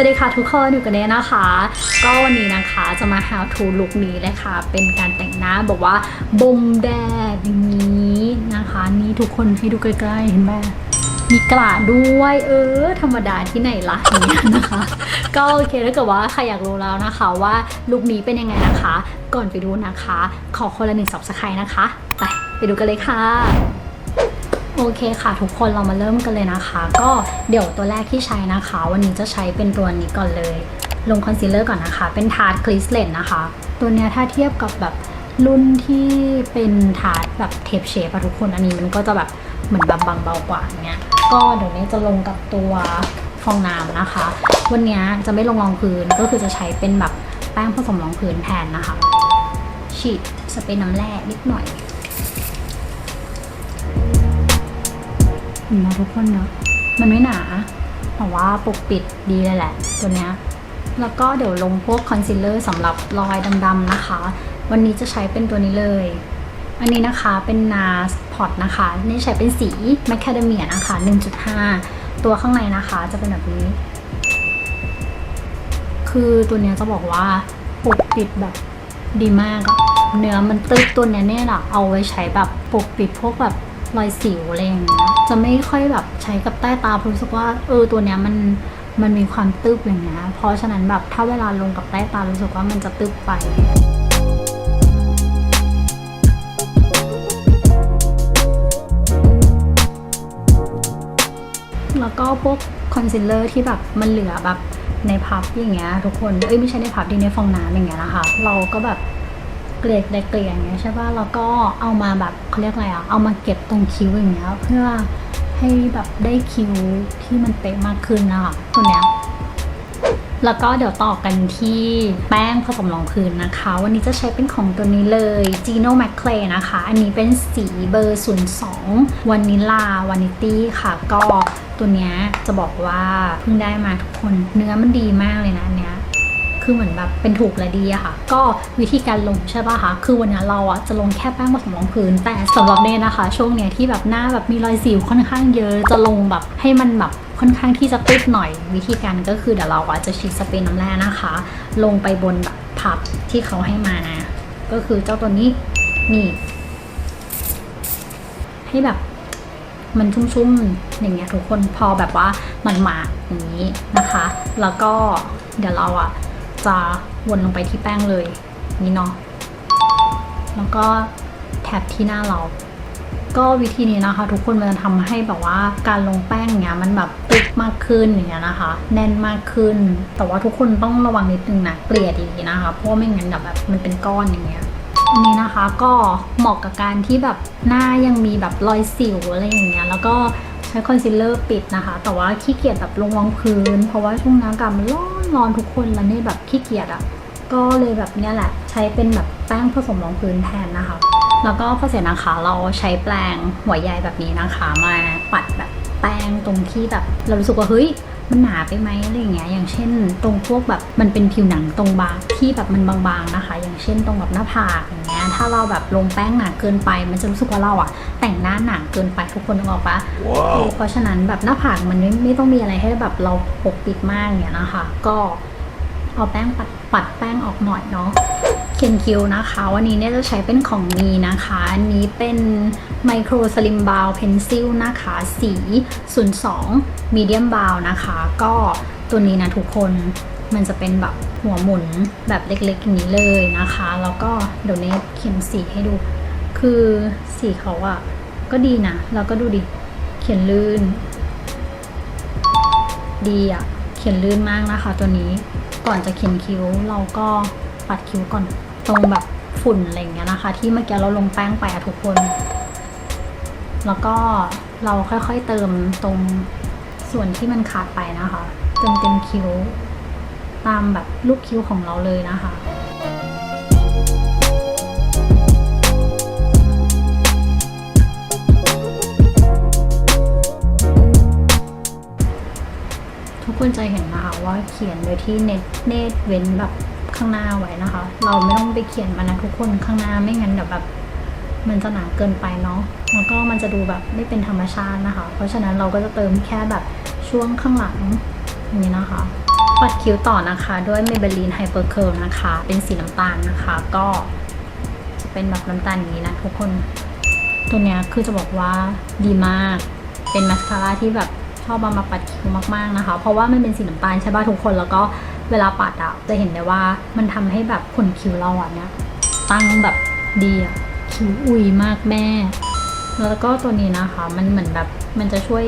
วัสดีค่ะทุกคนอยู่กันเนนะคะ ก็วันนี้นะคะจะมา how to look นี้เลยค่ะ เป็นการแต่งหน้าบอกว่าบ่มแดดอย่างนี้นะคะ นี่ทุกคนให้ดูใกล้ๆเห็นไหมมีกระดาษด้วย เออ ธรรมดาที่ไหนล่ะอย่างเงี้ยนะคะ ก็โอเคถ้าเกิดว่าใครอยากรู้แล้วนะคะว่าลุคนี้เป็นยังไงนะคะ ก่อนไปดูนะคะ ขอคนละหนึ่งสับสไครนะคะ ไปไปดูกันเลยค่ะ โอเคค่ะทุกคนเรามาเริ่มกันเลยนะคะ ก็เดี๋ยวตัวแรกที่ใช้นะคะ วันนี้จะใช้เป็นตัวนี้ก่อนเลย ลงคอนซีลเลอร์ก่อนนะคะ เป็นทาร์ตคลิสเลนนะคะ ตัวเนี้ยถ้าเทียบกับแบบรุ่นที่เป็นทาร์ตแบบเทปเชฟอะทุกคนอันนี้มันก็จะแบบเหมือนบางเบากว่าอย่างเงี้ยก็เดี๋ยวนี้จะลงกับตัวฟองน้ำนะคะ วันเนี้ยจะไม่ลงรองพื้นก็คือจะใช้เป็นแบบแป้งผสมรองพื้นแทนนะคะ ฉีดสเปรย์น้ำแร่นิดหน่อย เห็นไหมทุกคนเนาะมันไม่หนาแต่ว่าปกปิดดีเลยแหละ ตัวเนี้ยแล้วก็เดี๋ยวลงพวกคอนซีลเลอร์สำหรับรอยดำๆนะคะ วันนี้จะใช้เป็นตัวนี้เลย อันนี้นะคะเป็น NARS Pot นะคะ นี่ใช้เป็นสี Macadamia นะคะ 1.5 ตัวข้างในนะคะจะเป็นแบบนี้ คือตัวเนี้ยจะบอกว่าปกปิดแบบดีมาก เนื้อมันตึ๊บตัวเนี้ยเนี่ยแหละเอาไว้ใช้แบบปกปิดพวกแบบ รอยสิวอะไรอย่างเงี้ยจะไม่ค่อยแบบใช้กับใต้ตาเพราะรู้สึกว่าเออตัวเนี้ยมันมันมีความตึบอย่างเงี้ยเพราะฉะนั้นแบบถ้าเวลาลงกับใต้ตารู้สึกว่ามันจะตึบไปแล้วก็พวกคอนซีลเลอร์ที่แบบมันเหลือแบบในพับอย่างเงี้ยทุกคน เอ้ยไม่ใช่ในพับดีในฟองน้ำอย่างเงี้ยนะคะ เราก็แบบ เกลียเกลี่ยเกลี่ยอย่างเงี้ยใช่ป่ะแล้วก็เอามาแบบเขาเรียกอะไรอะเอามาเก็บตรงคิ้วอย่างเงี้ยเพื่อให้แบบได้คิ้วที่มันเป๊ะมากขึ้นนะคะตัวเนี้ยแล้วก็เดี๋ยวต่อกันที่แป้งผสมรองพื้นนะคะ วันนี้จะใช้เป็นของตัวนี้เลย Gino m a c c l a y นะคะ อันนี้เป็นสีเบอร์ 02วานิลาวานิตี้ค่ะ ก็ตัวเนี้ยจะบอกว่าเพิ่งได้มาทุกคน เนื้อมันดีมากเลยนะอันเนี้ย คือเหมือนแบบเป็นถูกและดีอะค่ะ ก็วิธีการลงใช่ป่ะคะคือวันนี้เราอะจะลงแค่แป้งผสมรองพื้น แต่สำหรับเนยนะคะ ช่วงเนี้ยที่แบบหน้าแบบมีรอยสิวค่อนข้างเยอะจะลงแบบให้มันแบบค่อนข้างที่จะติดหน่อยวิธีการก็คือเดี๋ยวเราอะจะฉีดสเปรย์น้ำแร่นะคะ ลงไปบนแบบพับที่เขาให้มานะ ก็คือเจ้าตัวนี้นี่ ให้แบบมันชุ่มๆอย่างเงี้ยทุกคนพอแบบว่ามันหมาอย่างนี้นะคะ แล้วก็เดี๋ยวเราอะ จะวนลงไปที่แป้งเลย นี่เนาะแล้วก็แท็บที่หน้าเรา ก็วิธีนี้นะคะ ทุกคนมันจะทำให้แบบว่าการลงแป้งเนี้ยมันแบบตึกมากขึ้นอย่างเงี้ยนะคะ แน่นมากขึ้น แต่ว่าทุกคนต้องระวังนิดนึงนะเกลี่ยดีๆนะคะ เพราะไม่งั้นแบบมันเป็นก้อนอย่างเงี้ยอันนี้นะคะก็เหมาะกับการที่แบบหน้ายังมีแบบรอยสิวอะไรอย่างเงี้ยแล้วก็ ใช้คอนซีลเลอร์ปิดนะคะ แต่ว่าขี้เกียจแบบลงรองพื้น เพราะว่าช่วงนี้อากาศมันร้อนร้อนทุกคนแล้วนี่แบบขี้เกียจอะ่ะ ก็เลยแบบเนี้ยแหละ ใช้เป็นแบบแป้งผสมรองพื้นแทนนะคะ แล้วก็พอเสร็จนะคะเราใช้แปรงหัวใยแบบนี้นะคะ มาปัดแบบแป้งตรงที่แบบเรารู้สึกว่าเฮ้ย มันหนาไปไหมอะไรอย่างเงี้ยอย่างเช่น ตรงพวกแบบมันเป็นผิวหนังตรงบางที่แบบมันบางๆนะคะ อย่างเช่นตรงแบบหน้าผากอย่างเงี้ยถ้าเราแบบลงแป้งหนาเกินไป มันจะรู้สึกว่าเราอะแต่งหน้าหนาเกินไปทุกคนนึกออกปะเออเพราะฉะนั้นแบบหน้าผากมันไม่ไม่ต้องมีอะไรให้แบบเราปกปิดมากเนี่ยนะคะ ก็เอาแป้งปัดปัดแป้งออกหน่อยเนาะ เขียนคิ้วนะคะ วันนี้เนี่ยจะใช้เป็นของมีนะคะ อันนี้เป็นไมโครสลิมบาวเพนซิลนะคะ สี 02 มีเดียมบาวนะคะ ก็ตัวนี้นะทุกคนมันจะเป็นแบบหัวหมุนแบบเล็กๆอย่างนี้เลยนะคะ แล้วก็เดี๋ยวเนี้เขียนสีให้ดู คือสีเขาอะก็ดีนะ แล้วก็ดูดิ เขียนลื่น ดีอะเขียนลื่นมากนะคะตัวนี้ ก่อนจะเขียนคิ้วเราก็ปัดคิ้วก่อน ตรงแบบฝุ่นอะไรเงี้ยนะคะ ที่เมื่อกี้เราลงแป้งไปอะทุกคน แล้วก็เราค่อยๆเติมตรงส่วนที่มันขาดไปนะคะ เติมเต็มคิ้ว ตามแบบลูกคิ้วของเราเลยนะคะทุกคนจะเห็นนะคะว่าเขียนโดยที่เน็ตเนตเว้นแบบ ข้างหน้าไว้นะคะ เราไม่ต้องไปเขียนมันนะทุกคนข้างหน้าไม่งั้นเดี๋ยวแบบมันจะหนาเกินไปเนาะแล้วก็มันจะดูแบบไม่เป็นธรรมชาตินะคะ เพราะฉะนั้นเราก็จะเติมแค่แบบช่วงข้างหลังนี้นะคะปัดคิ้วต่อนะคะด้วย Maybelline Hyper Curl นะคะ เป็นสีน้ำตาลนะคะ ก็จะเป็นแบบน้ำตาลนี้นะทุกคน ตัวเนี้ยคือจะบอกว่าดีมาก เป็นมาสคาร่าที่แบบชอบเอามาปัดคิ้วมากๆนะคะ เพราะว่ามันเป็นสีน้ำตาลใช่ป่ะทุกคนแล้วก็ เวลาปัดอะจะเห็นได้ว่ามันทำให้แบบขนคิ้วเราอะเนี้ยตั้งแบบดีอะคิ้วอุยมากแม่ แล้วก็ตัวนี้นะคะ มันเหมือนแบบมันจะช่วย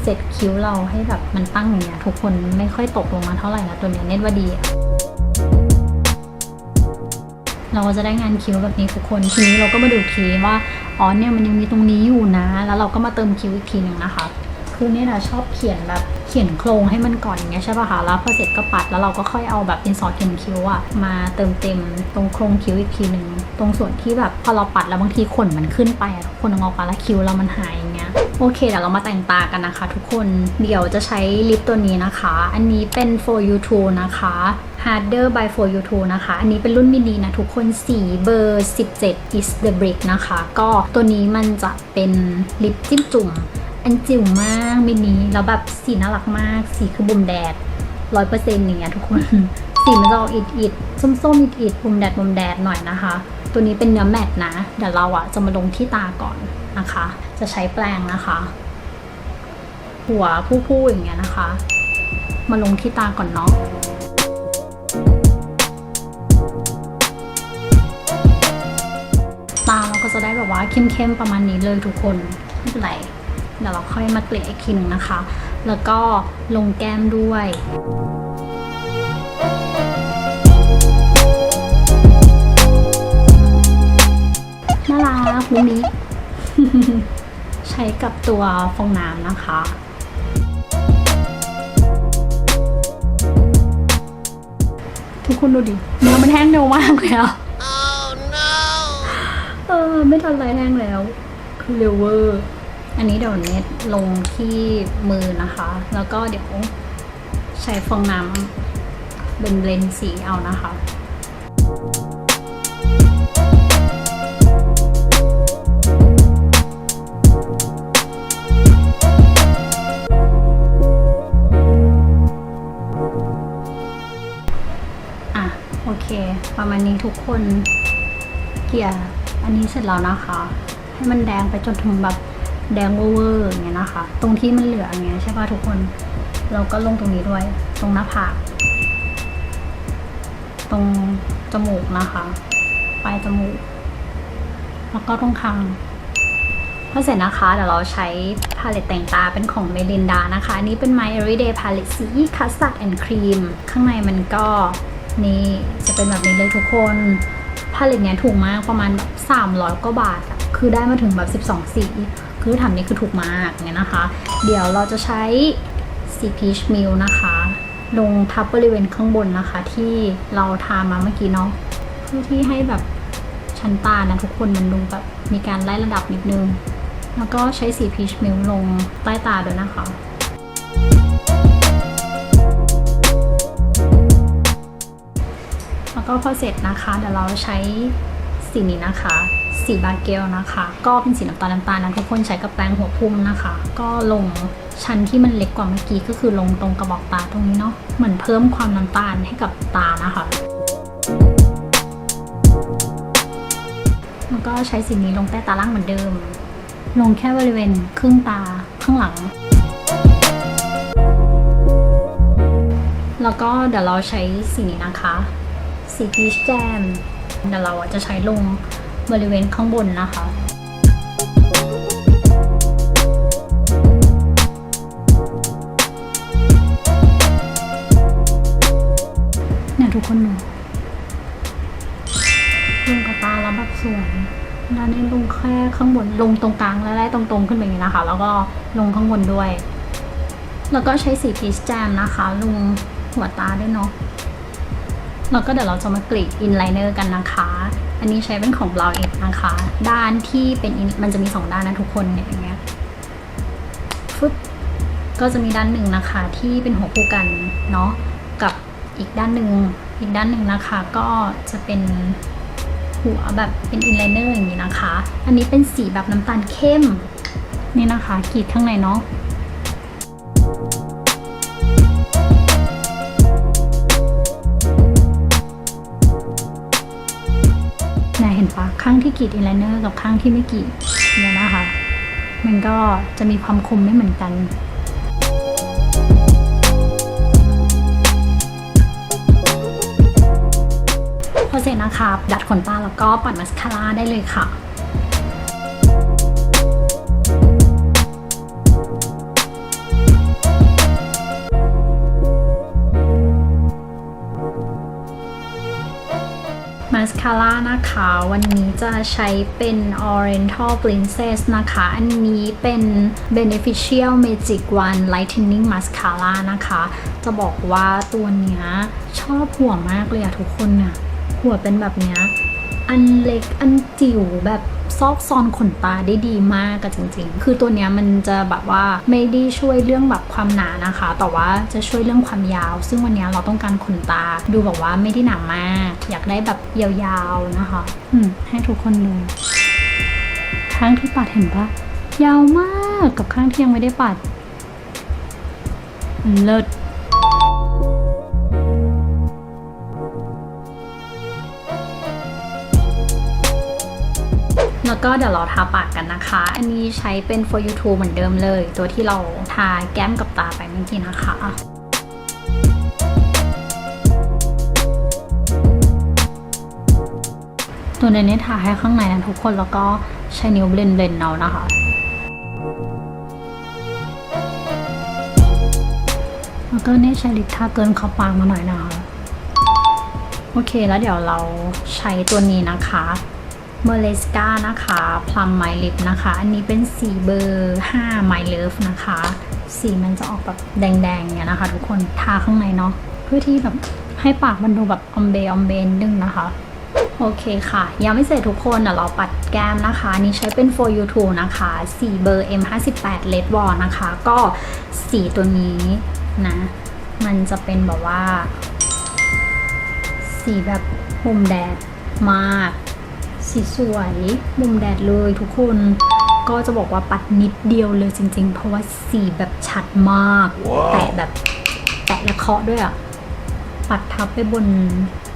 เซตคิ้วเราให้แบบมันตั้งอย่างเงี้ยทุกคนไม่ค่อยตกลงมาเท่าไหร่นะตัวเนี้ยเน้นว่าดีอะเราก็จะได้งานคิ้วแบบนี้ทุกคนทีนี้เราก็มาดูทีว่าอ๋อเนี่ยมันยังมีตรงนี้อยู่นะ แล้วเราก็มาเติมคิ้วอีกทีหนึ่งนะคะ คือเนี่ยนะชอบเขียนแบบเขียนโครงให้มันก่อนอย่างเงี้ยใช่ป่ะคะแล้วพอเสร็จก็ปัดแล้วเราก็ค่อยเอาแบบดินสอเขียนคิ้วอะมาเติมเต็มตรงโครงคิ้วอีกทีหนึ่งตรงส่วนที่แบบพอเราปัดแล้วบางทีขนมันขึ้นไปอะทุกคนเอาออกมาแล้วคิ้วเรามันหายอย่างเงี้ยโอเคเดี๋ยวเรามาแต่งตากันนะคะ ทุกคนเดี๋ยวจะใช้ลิปตัวนี้นะคะ อันนี้เป็น for you too นะคะ harder by for you too นะคะ อันนี้เป็นรุ่นมินินะทุกคนสีเบอร์ 17 is the brick นะคะ ก็ตัวนี้มันจะเป็นลิปจิ้มจุ่ม อันจิ๋วมากมินิแล้วแบบสีน่ารักมาก สีคือบุมแดดร้อยเปอร์เซ็นต์อย่างเงี้ยทุกคน สีมันจะออกอิดอิดส้มส้มอิดอิดบุมแดดบุมแดดหน่อยนะคะ ตัวนี้เป็นเนื้อแมตนะ เดี๋ยวเราอะจะมาลงที่ตาก่อนนะคะ จะใช้แปรงนะคะ หัวผู้ๆอย่างเงี้ยนะคะ มาลงที่ตาก่อนเนาะตาเราก็จะได้แบบว่าเข้มๆประมาณนี้เลยทุกคนไม่เป็นไร เดี๋ยวเราค่อยมาเกลี่ยอีกทีหนึงนะคะ แล้วก็ลงแก้มด้วยน่ารักมุมนี้ใช้กับตัวฟองน้ำนะคะทุกคนดูดิเนื้อมันแห้งเร็วมากเลยอะเออไม่ทันไรแห้งแล้ว คือเร็วเวอร์ อันนี้เดี๋ยวเน็ตลงที่มือนะคะ แล้วก็เดี๋ยวใช้ฟองน้ำเป็นเบลนด์สีเอานะคะอะโอเค ประมาณนี้ทุกคนเกลี่ยอันนี้เสร็จแล้วนะคะ ให้มันแดงไปจนถึงแบบ แดงเวอร์อย่างเงี้ยนะคะ ตรงที่มันเหลืออย่างเงี้ยใช่ป่ะทุกคน เราก็ลงตรงนี้ด้วย ตรงหน้าผาก ตรงจมูกนะคะ ปลายจมูก แล้วก็ตรงคางพอเสร็จนะคะเดี๋ยวเราใช้พาเลตแต่งตาเป็นของเมลินดานะคะ อันนี้เป็น My Everyday Palette สี Custard and Cream ข้างในมันก็นี่จะเป็นแบบนี้เลยทุกคนพาเลตเนี้ยถูกมากประมาณแบบ300กว่าบาท คือได้มาถึงแบบ 12 สี คือทำนี้คือถูกมากเนี่ยนะคะ เดี๋ยวเราจะใช้สี Peach Milk นะคะ ลงทับบริเวณข้างบนนะคะ ที่เราทามาเมื่อกี้เนาะเพื่อที่ให้แบบชั้นตานะทุกคนมันดูแบบมีการไล่ระดับนิดนึง แล้วก็ใช้สีพีชมิลลงใต้ตาด้วยนะคะแล้วก็พอเสร็จนะคะ เดี๋ยวเราใช้สีนี้นะคะ สีบาเกลนะคะ ก็เป็นสีน้ำตาลน้ำตาลนะทุกคนใช้กับแปรงหัวพุ่มนะคะ ก็ลงชั้นที่มันเล็กกว่าเมื่อกี้ก็คือลงตรงกระบอกตาตรงนี้เนาะเหมือนเพิ่มความน้ำตาลให้กับตานะคะแล้วก็ใช้สีนี้ลงใต้ตาล่างเหมือนเดิม ลงแค่บริเวณครึ่งตาข้างหลัง แล้วก็เดี๋ยวเราใช้สีนี้นะคะ สีพีชแจมเดี๋ยวเราจะใช้ลง บริเวณข้างบนนะคะเนี่ยทุกคนดูลงกับตาแล้วแบบสวยด้านนี้ลงแค่ข้างบนลงตรงกลางแล้วไล่ตรงๆขึ้นไปอย่างนี้นะคะ แล้วก็ลงข้างบนด้วย แล้วก็ใช้สีพีชแจมนะคะ ลงหัวตาด้วยเนาะแล้วก็เดี๋ยวเราจะมากรีดอินไลเนอร์กันนะคะ อันนี้ใช้เป็นของ Brow Edge นะคะ ด้านที่เป็นมันจะมีสองด้านนะทุกคนเนี่ยอย่างเงี้ยฟึบก็จะมีด้านหนึ่งนะคะ ที่เป็นหัวคู่กันเนาะกับอีกด้านหนึ่งอีกด้านหนึ่งนะคะก็จะเป็นหัวแบบเป็นอินไลเนอร์อย่างนี้นะคะ อันนี้เป็นสีแบบน้ำตาลเข้มนี่นะคะกรีดข้างในเนาะ ข้างที่กรีดอินไลเนอร์กับข้างที่ไม่กรีดเนี่ยนะคะ มันก็จะมีความคมไม่เหมือนกันพอเสร็จนะคะดัดขนตาแล้วก็ปัดมาสคาร่าได้เลยค่ะ มาสคาร่านะคะ วันนี้จะใช้เป็น Oriental Princess นะคะ อันนี้เป็น Beneficial Magic One Lightening Mascara นะคะ จะบอกว่าตัวเนี้ยชอบหัวมากเลยอะทุกคนเนี่ยหัวเป็นแบบเนี้ย อันเล็กอันจิ๋วแบบซอกซอนขนตาได้ดีมากอะจริง ๆ คือตัวเนี้ยมันจะแบบว่าไม่ได้ช่วยเรื่องแบบความหนานะคะ แต่ว่าจะช่วยเรื่องความยาว ซึ่งวันนี้เราต้องการขนตา ดูแบบว่าไม่ได้หนามาก อยากได้แบบยาวๆนะคะ อืม ให้ทุกคนดูข้างที่ปัดเห็นปะยาวมากกับข้างที่ยังไม่ได้ปัดเลิศ แล้วก็เดี๋ยวเราทาปากกันนะคะ อันนี้ใช้เป็น for you to เหมือนเดิมเลย ตัวที่เราทาแก้มกับตาไปเมื่อกี้นะคะตัวในนี้ทาให้ข้างในนะทุกคนแล้วก็ใช้นิ้วเบลนเบลนเอานะคะ แล้วก็เนี่ยใช้ลิปทาเกินขอบปากมาหน่อยนะคะ โอเคแล้วเดี๋ยวเราใช้ตัวนี้นะคะ เมเลสกานะคะพลัมไมลิปนะคะ อันนี้เป็นสีเบอร์5 My Love นะคะ สีมันจะออกแบบแดงๆเนี่ยนะคะ ทุกคนทาข้างในเนาะเพื่อที่แบบให้ปากมันดูแบบอมเบอมเบนนึงนะคะโอเคค่ะ ยังไม่เสร็จทุกคนเดี๋ยวเราปัดแก้มนะคะ นี่ใช้เป็น for you to นะคะสีเบอร์ M58 Red w a l นะคะ ก็สีตัวนี้นะ มันจะเป็นแบบว่า สีแบบมุมแดดมาก สีสวยมุมแดดเลยทุกคน ก็จะบอกว่าปัดนิดเดียวเลยจริง ๆ เพราะว่าสีแบบชัดมาก Wow แตะแบบแตะและเคาะด้วยอะปัดทับไปบน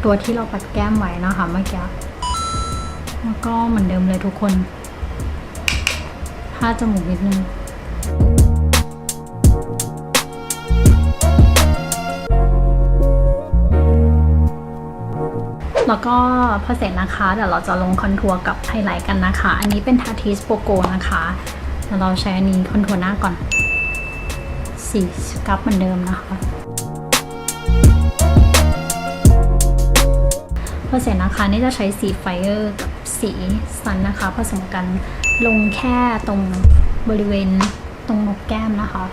ตัวที่เราปัดแก้มไว้นะคะเมื่อกี้แล้วก็เหมือนเดิมเลยทุกคนผ้าจมูกนิดนึง แล้วก็พอเสร็จนะคะเดี๋ยวเราจะลงคอนทัวร์กับไฮไลท์กันนะคะ อันนี้เป็นทาทิสโปโกนะคะเดี๋ยวเราใช้อันนี้คอนทัวร์หน้าก่อนสีสครับเหมือนเดิมนะคะพอเสร็จนะคะนี่จะใช้สีไฟเออร์กับสีซันนะคะผสมกันลงแค่ตรงบริเวณตรงนกแก้มนะคะ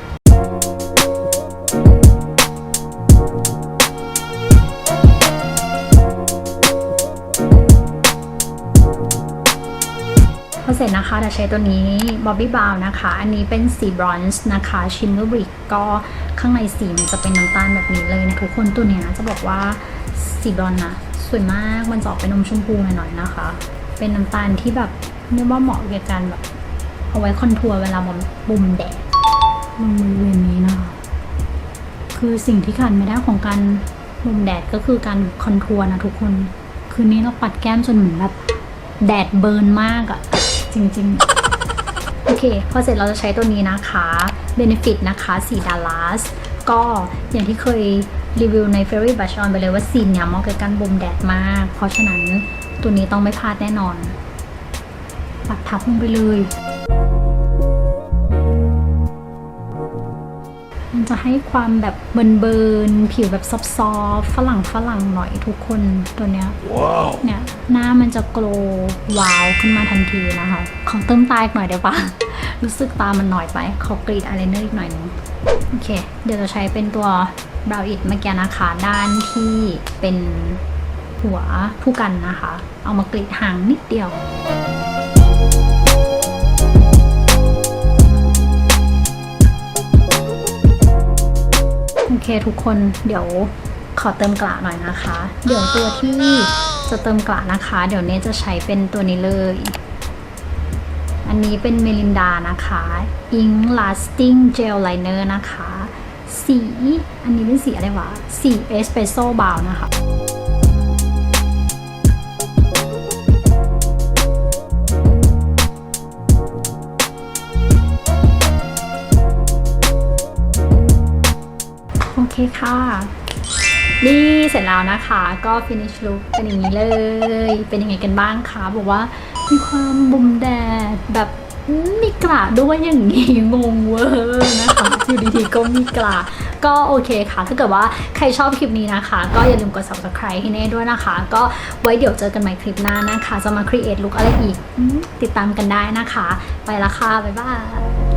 พอเสร็จนะคะจะใช้ตัวนี้ Bobby Brown นะคะ อันนี้เป็นสีบรอนซ์นะคะ Shimmer Brick ก็ข้างในสีมันจะเป็นน้ำตาลแบบนี้เลยนะทุกคนตัวเนี้ยจะบอกว่าสีบรอนซ์นะสวยมากมันจะออกเป็นนมชมพูหน่อยๆนะคะ เป็นน้ำตาลที่แบบเรียกว่าเหมาะกับการแบบเอาไว้คอนทัวร์เวลาบนบุมแดดลงบริเวณนี้นะคะคือสิ่งที่ขาดไม่ได้ของการบุมแดดก็คือการคอนทัวร์นะทุกคน คืนนี้เราปัดแก้มจนเหมือนแบบแดดเบิร์นมากอะ จริง ๆ โอเค พอเสร็จเราจะใช้ตัวนี้นะคะ Benefit นะคะสีดาลัสก็อย่างที่เคยรีวิวใน Fairy Brush On ไปเลยว่าสีเนี่ยเหมาะกับการบ่มแดดมาก เพราะฉะนั้นตัวนี้ต้องไม่พลาดแน่นอน ปัดทับลงไปเลย ให้ความแบบเบิร์นเบิร์นๆผิวแบบซอฟๆฝรั่งฝรั่งหน่อยทุกคนตัวเนี้ย Wow. เนี่ยหน้ามันจะโกลว์วาวขึ้นมาทันทีนะคะ ขอเติมตาอีกหน่อยได้ปะ รู้สึกตามันหน่อยไป ขอกรีดอายไลเนอร์อีกหน่อยนึงโอเค เดี๋ยวจะใช้เป็นตัวบราวอิดเมื่อกี้นะคะ ด้านที่เป็นหัวผู้กันนะคะ เอามากรีดหางนิดเดียว เคทุกคนเดี๋ยวขอเติมกระหน่อยนะคะ เดี๋ยวตัวที่จะเติมกระนะคะ เดี๋ยวเนี้จะใช้เป็นตัวนี้เลย อันนี้เป็นเมลินดานะคะ Ink Lasting Gel Liner นะคะ สี อันนี้เป็นสีอะไรวะ สีเอสเปรสโซ่บาวนะคะ ค่ะ นี่เสร็จแล้วนะคะก็ finish look เป็นอย่างนี้เลย เป็นยังไงกันบ้างคะบอกว่ามีความบุมแดดแบบมีกระด้วยอย่างนี้งงเวอร์นะคะอยู่ดีๆก็มีกระก็โอเคค่ะ ถ้าเกิดว่าใครชอบคลิปนี้นะคะ ก็อย่าลืมกด subscribe ให้เน่ด้วยนะคะ ก็ไว้เดี๋ยวเจอกันใหม่คลิปหน้านะคะ จะมา create look อะไรอีก ติดตามกันได้นะคะ ไปละค่ะ บ๊ายบาย